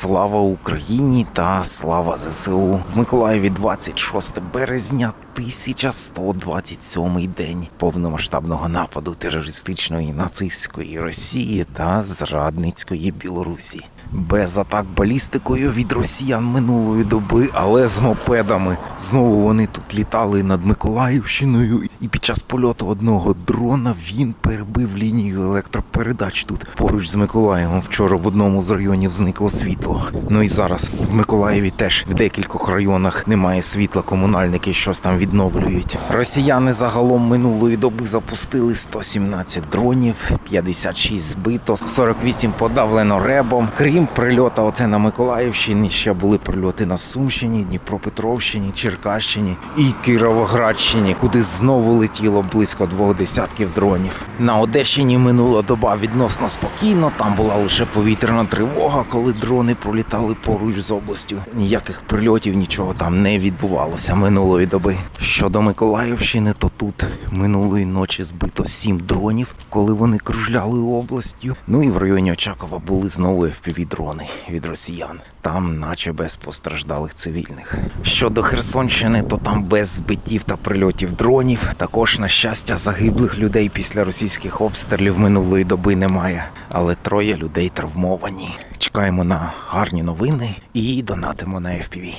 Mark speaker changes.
Speaker 1: Слава Україні та слава ЗСУ. В Миколаєві 26 березня 1127 день повномасштабного нападу терористичної нацистської Росії та зрадницької Білорусі. Без атак балістикою від росіян минулої доби, але з мопедами. Знову вони тут літали над Миколаївщиною, і під час польоту одного дрона він перебив лінію електропередач тут поруч з Миколаєвом. Вчора в одному з районів зникло світло. Ну і зараз в Миколаєві теж в декількох районах немає світла. Комунальники щось там відновлюють. Росіяни загалом минулої доби запустили 117 дронів, 56 збито, 48 подавлено ребом. Крім прильота, оце на Миколаївщині ще були прильоти на Сумщині, Дніпропетровщині, Черкащині і Кіровоградщині, куди знову летіло близько двох десятків дронів. На Одещині минула доба відносно спокійно. Там була лише повітряна тривога, коли дрони пролітали поруч з областю. Ніяких прильотів, нічого там не відбувалося минулої доби. Щодо Миколаївщини, то тут минулої ночі збито сім дронів, коли вони кружляли областю. Ну і в районі Очакова були знову FPV-дрони від росіян. Там, наче без постраждалих цивільних. Щодо Херсонщини, то там без збиттів та прильотів дронів. Також, на щастя, загиблих людей після російських обстрілів минулої доби немає. Але троє людей травмовані. Чекаємо на гарні новини і донатимо на FPV.